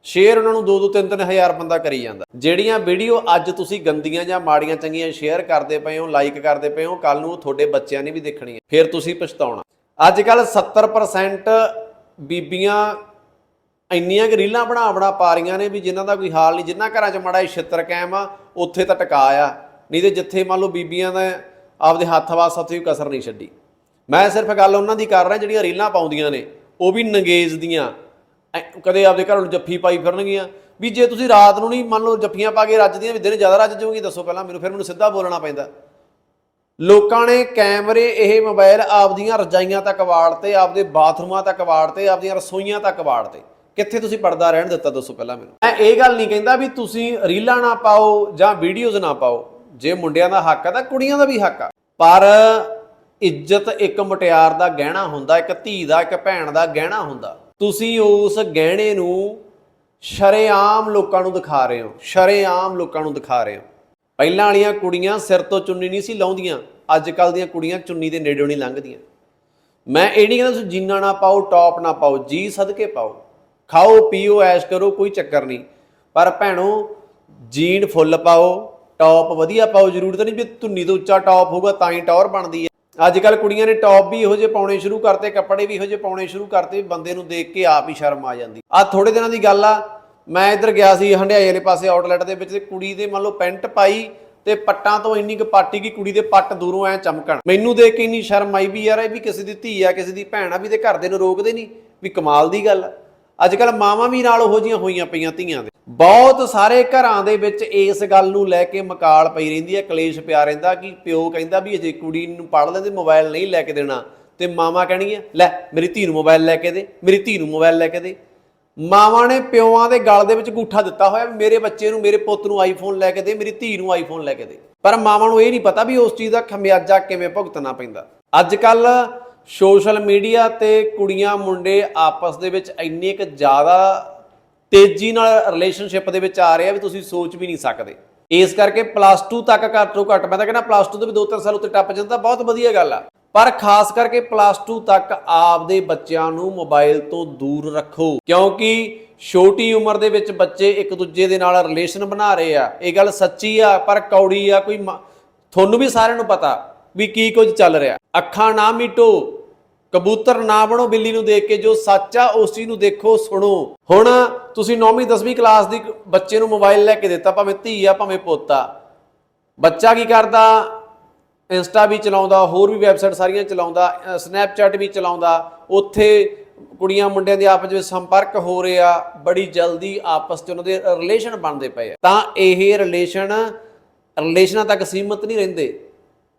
ਸ਼ੇਅਰ ਉਹਨਾਂ ਨੂੰ 2-2 3-3 ਹਜ਼ਾਰ ਬੰਦਾ ਕਰੀ ਜਾਂਦਾ। ਜਿਹੜੀਆਂ ਵੀਡੀਓ ਅੱਜ ਤੁਸੀਂ ਗੰਦੀਆਂ ਜਾਂ ਮਾੜੀਆਂ ਚੰਗੀਆਂ ਸ਼ੇਅਰ ਕਰਦੇ ਪਏ ਹੋ ਲਾਈਕ ਕਰਦੇ ਪਏ ਹੋ ਕੱਲ ਨੂੰ ਉਹ ਤੁਹਾਡੇ ਬੱਚਿਆਂ ਨੇ ਵੀ ਦੇਖਣੀ ਹੈ ਫਿਰ ਤੁਸੀਂ ਪਛਤਾਉਣਾ। ਅੱਜ ਕੱਲ 70% ਬੀਬੀਆਂ ਇੰਨੀਆਂ ਕੁ ਰੀਲਾਂ ਬਣਾ ਬਣਾ ਪਾ ਰਹੀਆਂ ਨੇ ਵੀ ਜਿਨ੍ਹਾਂ ਦਾ ਕੋਈ ਹਾਲ ਨਹੀਂ, ਜਿਨ੍ਹਾਂ ਘਰਾਂ 'ਚ ਮਾੜਾ ਜਿਹਾ ਛਿੱਤਰ ਕਾਇਮ ਆ, ਉੱਥੇ ਤਾਂ ਟਿਕਾ ਆ। ਨਹੀਂ ਤੇ ਜਿੱਥੇ ਮੰਨ ਲਓ ਬੀਬੀਆਂ ਦਾ ਆਪਦੇ ਹੱਥ ਵਾਸ ਉੱਥੇ ਵੀ ਕਸਰ ਨਹੀਂ ਛੱਡੀ। ਮੈਂ ਸਿਰਫ ਗੱਲ ਉਹਨਾਂ ਦੀ ਕਰ ਰਿਹਾ ਜਿਹੜੀਆਂ ਰੀਲਾਂ ਪਾਉਂਦੀਆਂ ਨੇ, ਉਹ ਵੀ ਨੰਗੇਜ਼ ਦੀਆਂ। ਐ- ਕਦੇ ਆਪਦੇ ਘਰ ਨੂੰ ਜੱਫੀ ਪਾਈ ਫਿਰਨਗੀਆਂ। ਵੀ ਜੇ ਤੁਸੀਂ ਰਾਤ ਨੂੰ ਨਹੀਂ ਮੰਨ ਲਓ ਜੱਫੀਆਂ ਪਾ ਕੇ ਰੱਜਦੀਆਂ ਵੀ ਦਿਨ ਜ਼ਿਆਦਾ ਰੱਜ ਜਾਓਗੀ ਦੱਸੋ ਪਹਿਲਾਂ ਮੈਨੂੰ, ਫਿਰ ਮੈਨੂੰ ਸਿੱਧਾ ਬੋਲਣਾ ਪੈਂਦਾ। ਲੋਕਾਂ ਨੇ ਕੈਮਰੇ, ਇਹ ਮੋਬਾਈਲ ਆਪਦੀਆਂ ਰਜਾਈਆਂ ਤੱਕ ਵਾੜਤੇ, ਆਪਦੇ ਬਾਥਰੂਮਾਂ ਤੱਕ ਵਾੜਤੇ, ਆਪਦੀਆਂ ਰਸੋਈਆਂ ਤੱਕ ਵਾੜਤੇ। ਕਿੱਥੇ ਤੁਸੀਂ ਪਰਦਾ ਰਹਿਣ ਦਿੱਤਾ ਦੱਸੋ ਪਹਿਲਾਂ ਮੈਨੂੰ? ਮੈਂ ਇਹ ਗੱਲ ਨਹੀਂ ਕਹਿੰਦਾ ਵੀ ਤੁਸੀਂ ਰੀਲਾਂ ਨਾ ਪਾਓ ਜਾਂ ਵੀਡੀਓਜ਼ ਨਾ ਪਾਓ। ਜੇ ਮੁੰਡਿਆਂ ਦਾ ਹੱਕ ਆ ਤਾਂ ਕੁੜੀਆਂ ਦਾ ਵੀ ਹੱਕ ਆ। ਪਰ ਇੱਜ਼ਤ ਇੱਕ ਮੁਟਿਆਰ ਦਾ ਗਹਿਣਾ ਹੁੰਦਾ, ਇੱਕ ਧੀ ਦਾ, ਇੱਕ ਭੈਣ ਦਾ ਗਹਿਣਾ ਹੁੰਦਾ। ਤੁਸੀਂ ਉਸ ਗਹਿਣੇ ਨੂੰ ਸ਼ਰੇਆਮ ਲੋਕਾਂ ਨੂੰ ਦਿਖਾ ਰਹੇ ਹੋ, ਸ਼ਰੇਆਮ ਲੋਕਾਂ ਨੂੰ ਦਿਖਾ ਰਹੇ ਹੋ। ਪਹਿਲਾਂ ਵਾਲੀਆਂ ਕੁੜੀਆਂ ਸਿਰ ਤੋਂ ਚੁੰਨੀ ਨਹੀਂ ਸੀ ਲਾਉਂਦੀਆਂ ਅੱਜ ਕੱਲ ਦੀਆਂ ਕੁੜੀਆਂ ਚੁੰਨੀ ਦੇ ਨੇੜਿਓਂ ਨਹੀਂ ਲੰਘਦੀਆਂ। ਮੈਂ ਇਹ ਨਹੀਂ ਕਹਿੰਦਾ ਤੁਸੀਂ ਜੀਨਾ ਨਾ ਪਾਓ, ਟੌਪ ਨਾ ਪਾਓ, ਜੀ ਸਦਕੇ ਪਾਓ। ਖਾਓ, ਪੀਓ, ਐਸ਼ ਕਰੋ, ਕੋਈ ਚੱਕਰ ਨਹੀਂ। ਪਰ ਭੈਣੋ, ਜੀਨ ਫੁੱਲ ਪਾਓ, ਟੌਪ ਵਧੀਆ ਪਾਓ, ਜ਼ਰੂਰਤ ਨਹੀਂ ਵੀ ਧੁੰਨੀ ਤੋਂ ਉੱਚਾ ਟੌਪ ਹੋਊਗਾ, ਤਾਂ ਹੀ ਟੌਰ ਬਣਦੀ ਹੈ। ਅੱਜ ਕੱਲ ਕੁੜੀਆਂ ਨੇ ਟੌਪ ਵੀ ਇਹੋ ਜਿਹੇ ਪਾਉਣੇ ਸ਼ੁਰੂ ਕਰਤੇ, ਕੱਪੜੇ ਵੀ ਇਹੋ ਜਿਹੇ ਪਾਉਣੇ ਸ਼ੁਰੂ ਕਰਤੇ ਬੰਦੇ ਨੂੰ ਦੇਖ ਕੇ ਆਪ ਹੀ ਸ਼ਰਮ ਆ ਜਾਂਦੀ। ਆ ਥੋੜੇ ਦਿਨਾਂ ਦੀ ਗੱਲ ਆ, ਮੈਂ ਇੱਧਰ ਗਿਆ ਸੀ ਹੰਡਿਆਈ ਵਾਲੇ ਪਾਸੇ ਆਊਟਲੈਟ ਦੇ ਵਿੱਚ ਕੁੜੀ ਦੇ ਮੰਨ ਲਓ ਪੈਂਟ ਪਾਈ, ਤੇ ਪੱਟਾਂ ਤੋਂ ਇੰਨੀ ਕੁ ਪਾਟੀ ਕਿ ਕੁੜੀ ਦੇ ਪੱਟ ਦੂਰੋਂ ਐ ਚਮਕਣ। ਮੈਨੂੰ ਦੇਖ ਕੇ ਇੰਨੀ ਸ਼ਰਮ ਆਈ ਵੀ ਯਾਰ, ਇਹ ਵੀ ਕਿਸੇ ਦੀ ਧੀ ਆ, ਕਿਸੇ ਦੀ ਭੈਣ ਆ, ਵੀ ਤੇ ਘਰ ਦੇ ਨੂੰ ਰੋਕਦੇ ਨਹੀਂ, ਵੀ ਕਮਾਲ ਦੀ ਗੱਲ ਆ। ਅੱਜ ਕੱਲ ਮਾਵਾਂ ਵੀ ਨਾਲ ਉਹੋ ਜੀਆਂ ਹੋਈਆਂ ਪਈਆਂ ਧੀਆਂ ਦੇ। ਬਹੁਤ ਸਾਰੇ ਘਰਾਂ ਦੇ ਵਿੱਚ ਇਸ ਗੱਲ ਨੂੰ ਲੈ ਕੇ ਮਕਾਲ ਪਈ ਰਹਿੰਦੀ ਹੈ, ਕਲੇਸ਼ ਪਿਆ ਰਹਿੰਦਾ ਕਿ ਪਿਓ ਕਹਿੰਦਾ ਵੀ ਅਜੇ ਕੁੜੀ ਨੂੰ ਪੜ ਲੈਂਦੇ, ਮੋਬਾਈਲ ਨਹੀਂ ਲੈ ਕੇ ਦੇਣਾ। ਤੇ ਮਾਵਾਂ ਕਹਿਣਗੀਆਂ, ਲੈ ਮੇਰੀ ਧੀ ਨੂੰ ਮੋਬਾਈਲ ਲੈ ਕੇ ਦੇ, ਮੇਰੀ ਧੀ ਨੂੰ ਮੋਬਾਈਲ ਲੈ ਕੇ ਦੇ। ਮਾਵਾਂ ਨੇ ਪਿਓਾਂ ਦੇ ਗਲ ਦੇ ਵਿੱਚ ਗੂਠਾ ਦਿੱਤਾ ਹੋਇਆ ਵੀ ਮੇਰੇ ਬੱਚੇ ਨੂੰ, ਮੇਰੇ ਪੁੱਤ ਨੂੰ ਆਈਫੋਨ ਲੈ ਕੇ ਦੇ, ਮੇਰੀ ਧੀ ਨੂੰ ਆਈਫੋਨ ਲੈ ਕੇ ਦੇ। ਪਰ ਮਾਵਾਂ ਨੂੰ ਇਹ ਨਹੀਂ ਪਤਾ ਵੀ ਉਸ ਚੀਜ਼ ਦਾ ਖਮਿਆਜਾ ਕਿਵੇਂ ਭੁਗਤਣਾ ਪੈਂਦਾ। ਅੱਜ ਕੱਲ ਸੋਸ਼ਲ ਮੀਡੀਆ ਤੇ ਕੁੜੀਆਂ ਮੁੰਡੇ ਆਪਸ ਦੇ ਵਿੱਚ ਇੰਨੇ ਕੁ ਜ਼ਿਆਦਾ ਤੇਜ਼ੀ ਨਾਲ ਰਿਲੇਸ਼ਨਸ਼ਿਪ ਦੇ ਵਿੱਚ ਆ ਰਹੇ ਆ ਵੀ ਤੁਸੀਂ ਸੋਚ ਵੀ ਨਹੀਂ ਸਕਦੇ। ਇਸ ਕਰਕੇ ਪਲੱਸ 2 ਤੱਕ ਘੱਟ ਤੋਂ ਘੱਟ, ਮੈਂ ਤਾਂ ਕਹਿੰਦਾ ਪਲੱਸ 2 ਤੋਂ ਵੀ 2-3 ਸਾਲ ਉੱਤੇ ਟੱਪ ਜਾਂਦਾ, ਬਹੁਤ ਵਧੀਆ ਗੱਲ ਆ। ਪਰ ਖਾਸ ਕਰਕੇ ਪਲੱਸ 2 ਤੱਕ ਆਪਦੇ ਬੱਚਿਆਂ ਨੂੰ ਮੋਬਾਈਲ ਤੋਂ ਦੂਰ ਰੱਖੋ, ਕਿਉਂਕਿ ਛੋਟੀ ਉਮਰ ਦੇ ਵਿੱਚ ਬੱਚੇ ਇੱਕ ਦੂਜੇ ਦੇ ਨਾਲ ਰਿਲੇਸ਼ਨ ਬਣਾ ਰਹੇ ਆ। ਇਹ ਗੱਲ ਸੱਚੀ ਆ, ਪਰ ਕੌੜੀ ਆ, ਕੋਈ ਮ- ਤੁਹਾਨੂੰ ਵੀ ਸਾਰਿਆਂ ਨੂੰ ਪਤਾ ਵੀ ਕੀ ਕੁਝ ਚੱਲ ਰਿਹਾ। ਅੱਖਾਂ ਨਾ ਮੀਟੋ। ਕਬੂਤਰ ਨਾ ਬਣੋ ਬਿੱਲੀ ਨੂੰ ਦੇਖ ਕੇ, ਜੋ ਸੱਚ ਆ, ਉਸ ਚੀਜ਼ ਨੂੰ ਦੇਖੋ, ਸੁਣੋ। ਹੁਣ ਤੁਸੀਂ 9ਵੀਂ 10ਵੀਂ ਕਲਾਸ ਦੀ ਬੱਚੇ ਨੂੰ ਮੋਬਾਈਲ ਲੈ ਕੇ ਦਿੱਤਾ, ਭਾਵੇਂ ਧੀ ਆ, ਭਾਵੇਂ ਪੋਤਾ। ਬੱਚਾ ਕੀ ਕਰਦਾ? ਇੰਸਟਾ ਵੀ ਚਲਾਉਂਦਾ, ਹੋਰ ਵੀ ਵੈਬਸਾਈਟ ਸਾਰੀਆਂ ਚਲਾਉਂਦਾ ਸਨੈਪਚੈਟ ਵੀ ਚਲਾਉਂਦਾ। ਉੱਥੇ ਕੁੜੀਆਂ ਮੁੰਡਿਆਂ ਦੇ ਆਪਸ ਵਿੱਚ ਸੰਪਰਕ ਹੋ ਰਿਹਾ, ਬੜੀ ਜਲਦੀ ਆਪਸ 'ਚ ਉਹਨਾਂ ਦੇ ਰਿਲੇਸ਼ਨ ਬਣਦੇ ਪਏ ਤਾਂ ਇਹ ਰਿਲੇਸ਼ਨ ਰਿਲੇਸ਼ਨਾਂ ਤੱਕ ਸੀਮਤ ਨਹੀਂ ਰਹਿੰਦੇ।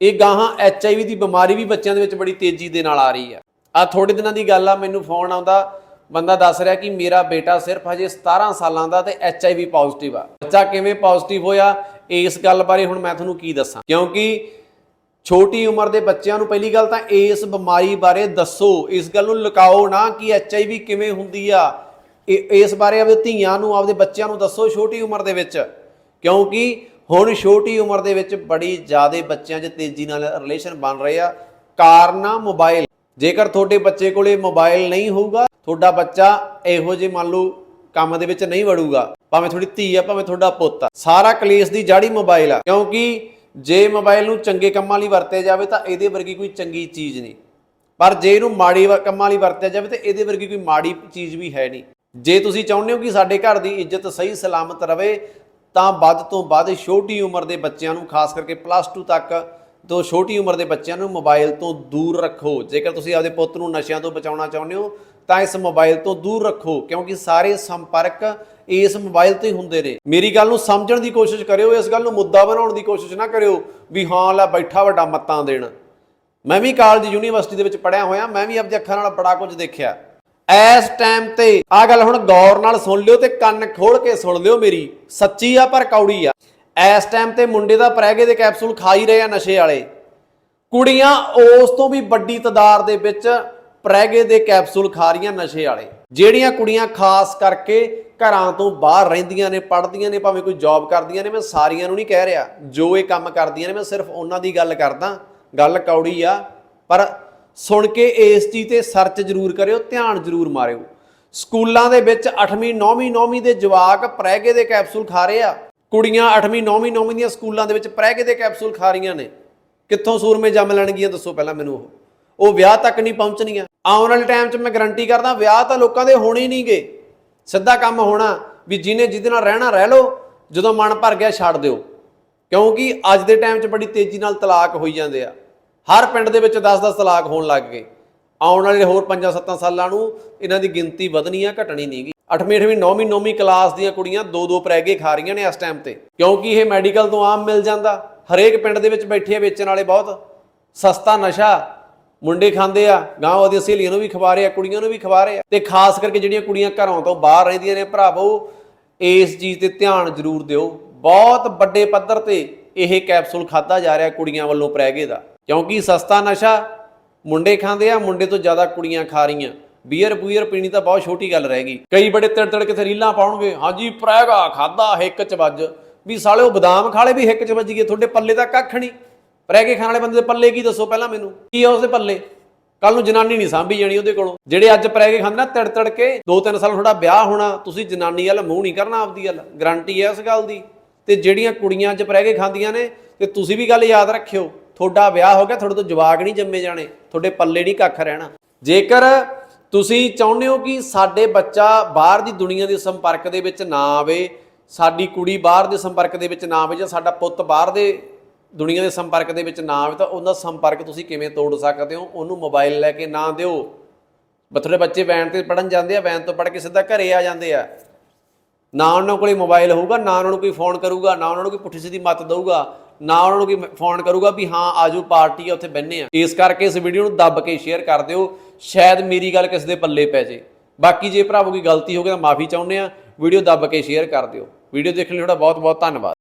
ਇਹ ਗਾਹਾਂ ਐਚਆਈਵੀ ਦੀ ਬਿਮਾਰੀ ਵੀ ਬੱਚਿਆਂ ਦੇ ਵਿੱਚ ਬੜੀ ਤੇਜ਼ੀ ਦੇ ਨਾਲ ਆ ਰਹੀ ਆ ਆ ਥੋੜੇ ਦਿਨਾਂ ਦੀ ਗੱਲ ਆ, ਮੈਨੂੰ ਫੋਨ ਆਉਂਦਾ, ਬੰਦਾ ਦੱਸ ਰਿਹਾ ਕਿ ਮੇਰਾ ਬੇਟਾ ਸਿਰਫ ਹਜੇ 17 ਸਾਲਾਂ ਦਾ ਤੇ ਐਚਆਈਵੀ ਪੋਜ਼ਿਟਿਵ ਆ। ਬੱਚਾ ਕਿਵੇਂ ਪੋਜ਼ਿਟਿਵ ਹੋਇਆ ਇਸ ਗੱਲ ਬਾਰੇ ਹੁਣ ਮੈਂ ਤੁਹਾਨੂੰ ਕੀ ਦੱਸਾਂ। ਕਿਉਂਕਿ ਛੋਟੀ ਉਮਰ ਦੇ ਬੱਚਿਆਂ ਨੂੰ ਪਹਿਲੀ ਗੱਲ ਤਾਂ ਇਸ ਬਿਮਾਰੀ ਬਾਰੇ ਦੱਸੋ, ਇਸ ਗੱਲ ਨੂੰ ਲੁਕਾਓ ਨਾ ਕਿ ਐਚਆਈਵੀ ਕਿਵੇਂ ਹੁੰਦੀ ਆ। ਇਹ- ਇਸ ਬਾਰੇ ਆਪਦੇ ਧੀਆਂ ਨੂੰ, ਆਪਦੇ ਬੱਚਿਆਂ ਨੂੰ ਦੱਸੋ ਛੋਟੀ ਉਮਰ ਦੇ ਵਿੱਚ। ਕਿਉਂਕਿ ਹੁਣ ਛੋਟੀ ਉਮਰ ਦੇ ਵਿੱਚ ਬੜੀ ਜ਼ਿਆਦਾ ਬੱਚਿਆਂ 'ਚ ਤੇਜ਼ੀ ਨਾਲ ਰਿਲੇਸ਼ਨ ਬਣ ਰਹੇ ਆ। ਕਾਰਨ ਆ ਮੋਬਾਈਲ। ਜੇਕਰ ਤੁਹਾਡੇ ਬੱਚੇ ਕੋਲੇ ਮੋਬਾਈਲ ਨਹੀਂ ਹੋਊਗਾ, ਤੁਹਾਡਾ ਬੱਚਾ ਇਹੋ ਜਿਹੇ ਮੰਨ ਲਓ ਕੰਮ ਦੇ ਵਿੱਚ ਨਹੀਂ ਵੜੂਗਾ। ਭਾਵੇਂ ਤੁਹਾਡੀ ਧੀ ਆ, ਭਾਵੇਂ ਤੁਹਾਡਾ ਪੁੱਤ ਆ। ਸਾਰਾ ਕਲੇਸ਼ ਦੀ ਜਾੜੀ ਮੋਬਾਈਲ ਆ। ਕਿਉਂਕਿ ਜੇ ਮੋਬਾਈਲ ਨੂੰ ਚੰਗੇ ਕੰਮਾਂ ਲਈ ਵਰਤਿਆ ਜਾਵੇ ਤਾਂ ਇਹਦੇ ਵਰਗੀ ਕੋਈ ਚੰਗੀ ਚੀਜ਼ ਨਹੀਂ। ਪਰ ਜੇ ਇਹਨੂੰ ਮਾੜੀ ਕੰਮਾਂ ਲਈ ਵਰਤਿਆ ਜਾਵੇ ਤਾਂ ਇਹਦੇ ਵਰਗੀ ਕੋਈ ਮਾੜੀ ਚੀਜ਼ ਵੀ ਹੈ ਨਹੀਂ। ਜੇ ਤੁਸੀਂ ਚਾਹੁੰਦੇ ਹੋ ਕਿ ਸਾਡੇ ਘਰ ਦੀ ਇੱਜ਼ਤ ਸਹੀ ਸਲਾਮਤ ਰਵੇ ਤਾਂ ਵੱਧ ਤੋਂ ਵੱਧ ਛੋਟੀ ਉਮਰ ਦੇ ਬੱਚਿਆਂ ਨੂੰ, ਖਾਸ ਕਰਕੇ ਪਲੱਸ 2 ਤੱਕ ਤੋਂ ਛੋਟੀ ਉਮਰ ਦੇ ਬੱਚਿਆਂ ਨੂੰ ਮੋਬਾਈਲ ਤੋਂ ਦੂਰ ਰੱਖੋ। ਜੇਕਰ ਤੁਸੀਂ ਆਪਦੇ ਪੁੱਤ ਨੂੰ ਨਸ਼ਿਆਂ ਤੋਂ ਬਚਾਉਣਾ ਚਾਹੁੰਦੇ ਹੋ, ਤਾਂ ਇਸ ਮੋਬਾਈਲ ਤੋਂ ਦੂਰ ਰੱਖੋ, ਕਿਉਂਕਿ ਸਾਰੇ ਸੰਪਰਕ ਇਸ ਮੋਬਾਈਲ ਤੇ ਹੀ ਹੁੰਦੇ ਨੇ। ਮੇਰੀ ਗੱਲ ਨੂੰ ਸਮਝਣ ਦੀ ਕੋਸ਼ਿਸ਼ ਕਰਿਓ, ਇਸ ਗੱਲ ਨੂੰ ਮੁੱਦਾ ਬਣਾਉਣ ਦੀ ਕੋਸ਼ਿਸ਼ ਨਾ ਕਰਿਓ ਵੀ ਹਾਂ, ਲੈ ਬੈਠਾ ਵੱਡਾ ਮੱਤਾਂ ਦੇਣ। ਮੈਂ ਵੀ ਕਾਲਜ ਯੂਨੀਵਰਸਿਟੀ ਦੇ ਵਿੱਚ ਪੜਿਆ ਹੋਇਆ, ਮੈਂ ਵੀ ਆਪਦੇ ਅੱਖਾਂ ਨਾਲ ਬੜਾ ਕੁਝ ਦੇਖਿਆ। ਇਸ ਟਾਈਮ ਤੇ ਆ ਗੱਲ ਹੁਣ ਗੌਰ ਨਾਲ ਸੁਣ ਲਿਓ ਤੇ ਕੰਨ ਖੋਲ ਕੇ ਸੁਣ ਲਿਓ ਮੇਰੀ। ਸੱਚੀ ਆ ਪਰ ਕੌੜੀ ਆ? ਇਸ ਟਾਈਮ ਤੇ ਮੁੰਡੇ ਦਾ ਪ੍ਰੈਗੇ ਦੇ ਕੈਪਸੂਲ ਖਾ ਹੀ ਰਹੇ ਆ ਨਸ਼ੇ ਵਾਲੇ। ਕੁੜੀਆਂ ਉਸ ਤੋਂ ਵੀ ਵੱਡੀ ਤਦਾਦ ਦੇ ਵਿੱਚ ਪ੍ਰੈਗੇ ਦੇ ਕੈਪਸੂਲ ਖਾ ਰਹੀਆਂ ਨਸ਼ੇ ਵਾਲੇ। ਜਿਹੜੀਆਂ ਕੁੜੀਆਂ ਖਾਸ ਕਰਕੇ ਘਰਾਂ ਤੋਂ ਬਾਹਰ ਰਹਿੰਦੀਆਂ ਨੇ, ਪੜ੍ਹਦੀਆਂ ਨੇ, ਭਾਵੇਂ ਕੋਈ ਜੌਬ ਕਰਦੀਆਂ ਨੇ, ਮੈਂ ਸਾਰੀਆਂ ਨੂੰ ਨਹੀਂ ਕਹਿ ਰਿਹਾ। ਜੋ ਇਹ ਕੰਮ ਕਰਦੀਆਂ ਨੇ, ਮੈਂ ਸਿਰਫ ਉਹਨਾਂ ਦੀ ਗੱਲ ਕਰਦਾ। ਗੱਲ ਕੌੜੀ ਆ, ਪਰ ਸੁਣ ਕੇ ਇਸ ਚੀਜ਼ ਤੇ ਸਰਚ ਜ਼ਰੂਰ ਕਰਿਓ, ਧਿਆਨ ਜ਼ਰੂਰ ਮਾਰਿਓ। ਸਕੂਲਾਂ ਦੇ ਵਿੱਚ 8ਵੀਂ 9ਵੀਂ 9ਵੀਂ ਦੇ ਜਵਾਕ ਪ੍ਰੈਗੇ ਦੇ ਕੈਪਸੂਲ ਖਾ ਰਹੇ ਆ। ਕੁੜੀਆਂ 8ਵੀਂ 9ਵੀਂ 9ਵੀਂ ਦੀਆਂ ਸਕੂਲਾਂ ਦੇ ਵਿੱਚ ਪ੍ਰੈਗੇ ਦੇ ਕੈਪਸੂਲ ਖਾ ਰਹੀਆਂ ਨੇ। ਕਿੱਥੋਂ ਸੂਰਮੇ ਜੰਮ ਲੈਣਗੀਆਂ ਦੱਸੋ ਪਹਿਲਾਂ ਮੈਨੂੰ ਉਹ। ਉਹ ਵਿਆਹ ਤੱਕ ਨਹੀਂ ਪਹੁੰਚਣੀਆਂ। ਆਉਣ ਵਾਲੇ ਟਾਈਮ 'ਚ ਮੈਂ ਗਾਰੰਟੀ ਕਰਦਾ, ਵਿਆਹ ਤਾਂ ਲੋਕਾਂ ਦੇ ਹੋਣੇ ਹੀ ਨਹੀਂਗੇ। ਸਿੱਧਾ ਕੰਮ ਹੋਣਾ ਵੀ ਜਿਹਨੇ ਜਿਹਦੇ ਨਾਲ ਰਹਿਣਾ, ਰਹਿ ਲਓ। ਜਦੋਂ ਮਨ ਭਰ ਗਿਆ ਛੱਡ ਦਿਓ। ਕਿਉਂਕਿ ਅੱਜ ਦੇ ਟਾਈਮ 'ਚ ਬੜੀ ਤੇਜ਼ੀ ਨਾਲ ਤਲਾਕ ਹੋਈ ਜਾਂਦੇ ਆ। ਹਰ ਪਿੰਡ ਦੇ ਵਿੱਚ 10-10 ਤਲਾਕ ਹੋਣ ਲੱਗ ਗਏ। ਆਉਣ ਵਾਲੇ ਹੋਰ 5-7 ਸਾਲਾਂ ਨੂੰ ਇਹਨਾਂ ਦੀ ਗਿਣਤੀ ਵਧਣੀ ਆ, ਘਟਣੀ ਨਹੀਂਗੀ 8ਵੀਂ 8ਵੀਂ 9ਵੀਂ 9ਵੀਂ ਕਲਾਸ ਦੀਆਂ ਕੁੜੀਆਂ ਦੋ ਦੋ ਪ੍ਰੈਗੇ ਖਾ ਰਹੀਆਂ ਨੇ ਇਸ ਟਾਈਮ ਤੇ। ਕਿਉਂਕਿ ਇਹ ਮੈਡੀਕਲ ਤੋਂ ਆਮ ਮਿਲ ਜਾਂਦਾ। ਹਰੇਕ ਪਿੰਡ ਦੇ ਵਿੱਚ ਬੈਠੇ ਆ, ਵੇਚਣ ਵਾਲੇ ਬਹੁਤ। ਸਸਤਾ ਨਸ਼ਾ, ਮੁੰਡੇ ਖਾਂਦੇ ਆ ਗਾਂ ਉਹਦੀਆਂ ਸਹੇਲੀਆਂ ਨੂੰ ਵੀ ਖਵਾ ਰਹੇ ਆ, ਕੁੜੀਆਂ ਨੂੰ ਵੀ ਖਵਾ ਰਹੇ ਆ। ਤੇ ਖਾਸ ਕਰਕੇ ਜਿਹੜੀਆਂ ਕੁੜੀਆਂ ਘਰੋਂ ਤੋਂ ਬਾਹਰ ਰਹਿੰਦੀਆਂ ਨੇ, ਭਰਾਵੋ, ਇਸ ਚੀਜ਼ ਤੇ ਧਿਆਨ ਜ਼ਰੂਰ ਦਿਓ। ਬਹੁਤ ਵੱਡੇ ਪੱਧਰ ਤੇ ਇਹ ਕੈਪਸੂਲ ਖਾਦਾ ਜਾ ਰਿਹਾ ਕੁੜੀਆਂ ਵੱਲੋਂ ਪ੍ਰੈਗੇ ਦਾ। ਕਿਉਂਕਿ ਸਸਤਾ ਨਸ਼ਾ ਮੁੰਡੇ ਖਾਂਦੇ ਆ, ਮੁੰਡੇ ਤੋਂ ਜ਼ਿਆਦਾ ਕੁੜੀਆਂ ਖਾ ਰਹੀਆਂ। ਬੀਅਰ ਬੂਅਰ ਪੀਣੀ ਤਾਂ ਬਹੁਤ ਛੋਟੀ ਗੱਲ ਰਹਿ ਗਈ। ਕਈ ਬੜੇ ਤੜ ਤੜ ਕੇ ਰੀਲਾਂ ਪਾਉਣਗੇ, ਹਾਂਜੀ, ਪ੍ਰੈਗਾ, ਖਾਦਾ ਹਿੱਕ ਚ ਵੱਜ। ਵੀ ਸਾਲੇ ਉਹ ਬਦਾਮ ਖਾਲੇ ਵੀ ਹਿੱਕ ਚ ਵੱਜ ਗਏ, ਤੁਹਾਡੇ ਪੱਲੇ ਤਾਂ ਕੱਖ ਨਹੀਂ ਪ੍ਰੈਗੇ ਖਾਣ ਵਾਲੇ ਬੰਦੇ ਦੇ ਪੱਲੇ ਕੀ ਦੱਸੋ ਪਹਿਲਾਂ ਮੈਨੂੰ? ਕੀ ਆ ਉਸਦੇ ਪੱਲੇ? ਕੱਲ ਨੂੰ ਜਨਾਨੀ ਨਹੀਂ ਸਾਂਭੀ ਜਾਣੀ ਉਹਦੇ ਕੋਲੋਂ। ਜਿਹੜੇ ਅੱਜ ਪ੍ਰੈਗੇ ਖਾਂਦੇ ਨਾ ਤੜ ਤੜ ਕੇ 2-3 ਸਾਲ ਤੁਹਾਡਾ ਵਿਆਹ ਹੋਣਾ, ਤੁਸੀਂ ਜਨਾਨੀ ਵੱਲ ਮੂੰਹ ਨਹੀਂ ਕਰਨਾ ਆਪਦੀ ਗੱਲ ਗਰੰਟੀ ਹੈ ਇਸ ਗੱਲ ਦੀ। ਤੇ ਜਿਹੜੀਆਂ ਕੁੜੀਆਂ ਅੱਜ ਪ੍ਰੈਗੇ ਖਾਂਦੀਆਂ ਨੇ, ਤੇ ਤੁਸੀਂ ਵੀ ਗੱਲ ਯਾਦ ਰੱਖਿਓ। ਤੁਹਾਡਾ ਵਿਆਹ ਹੋ ਗਿਆ, ਤੁਹਾਡੇ ਤੋਂ ਜਵਾਕ ਨਹੀਂ ਜੰਮੇ ਜਾਣੇ, ਤੁਹਾਡੇ ਪੱਲੇ ਨਹੀਂ ਕੱਖ ਰਹਿਣਾ। ਜੇਕਰ ਤੁਸੀਂ ਚਾਹੁੰਦੇ ਹੋ ਕਿ ਸਾਡੇ ਬੱਚਾ ਬਾਹਰ ਦੀ ਦੁਨੀਆ ਦੇ ਸੰਪਰਕ ਦੇ ਵਿੱਚ ਨਾ ਆਵੇ, ਸਾਡੀ ਕੁੜੀ ਬਾਹਰ ਦੇ ਸੰਪਰਕ ਦੇ ਵਿੱਚ ਨਾ ਆਵੇ ਜਾਂ ਸਾਡਾ ਪੁੱਤ ਬਾਹਰ ਦੇ ਦੁਨੀਆ ਦੇ ਸੰਪਰਕ ਦੇ ਵਿੱਚ ਨਾ ਆਵੇ, ਤਾਂ ਉਹਦਾ ਸੰਪਰਕ ਤੁਸੀਂ ਕਿਵੇਂ ਤੋੜ ਸਕਦੇ ਹੋ? ਉਹਨੂੰ ਮੋਬਾਈਲ ਲੈ ਕੇ ਨਾ ਦਿਓ। ਬਥੇਰੇ ਬੱਚੇ ਵੈਨ ਤੇ ਪੜਨ ਜਾਂਦੇ ਆ, ਵੈਨ ਤੋਂ ਪੜ ਕੇ ਸਿੱਧਾ ਘਰੇ ਆ ਜਾਂਦੇ ਆ। ਨਾ ਉਹਨਾਂ ਕੋਲੇ ਮੋਬਾਈਲ ਹੋਊਗਾ, ਨਾ ਉਹਨਾਂ ਨੂੰ ਕੋਈ ਫੋਨ ਕਰੂਗਾ, ਨਾ ਉਹਨਾਂ ਨੂੰ ਕੋਈ ਪੁੱਠੀ ਸਿੱਧੀ ਮੱਤ ਦਊਗਾ। ਨਾ ਉਹਨਾਂ ਨੂੰ ਕੋਈ ਫੋਨ ਕਰੂਗਾ ਵੀ ਹਾਂ ਆਜੋ ਪਾਰਟੀ ਆ, ਉੱਥੇ ਬੈੰਨੇ ਆ। ਇਸ ਕਰਕੇ ਇਸ ਵੀਡੀਓ ਨੂੰ ਦੱਬ ਕੇ ਸ਼ੇਅਰ ਕਰ ਦਿਓ। ਸ਼ਾਇਦ ਮੇਰੀ ਗੱਲ ਕਿਸੇ ਦੇ ਪੱਲੇ ਪੈ ਜੇ। ਬਾਕੀ ਜੇ ਭਰਾਵੋ ਕੋਈ ਗਲਤੀ ਹੋ ਗਈ ਤਾਂ ਮਾਫੀ ਚਾਹੁੰਦੇ ਆ। ਵੀਡੀਓ ਦੱਬ ਕੇ ਸ਼ੇਅਰ ਕਰ ਦਿਓ। ਵੀਡੀਓ ਦੇਖਣ ਲਈ ਤੁਹਾਡਾ ਬਹੁਤ ਬਹੁਤ ਧੰਨਵਾਦ।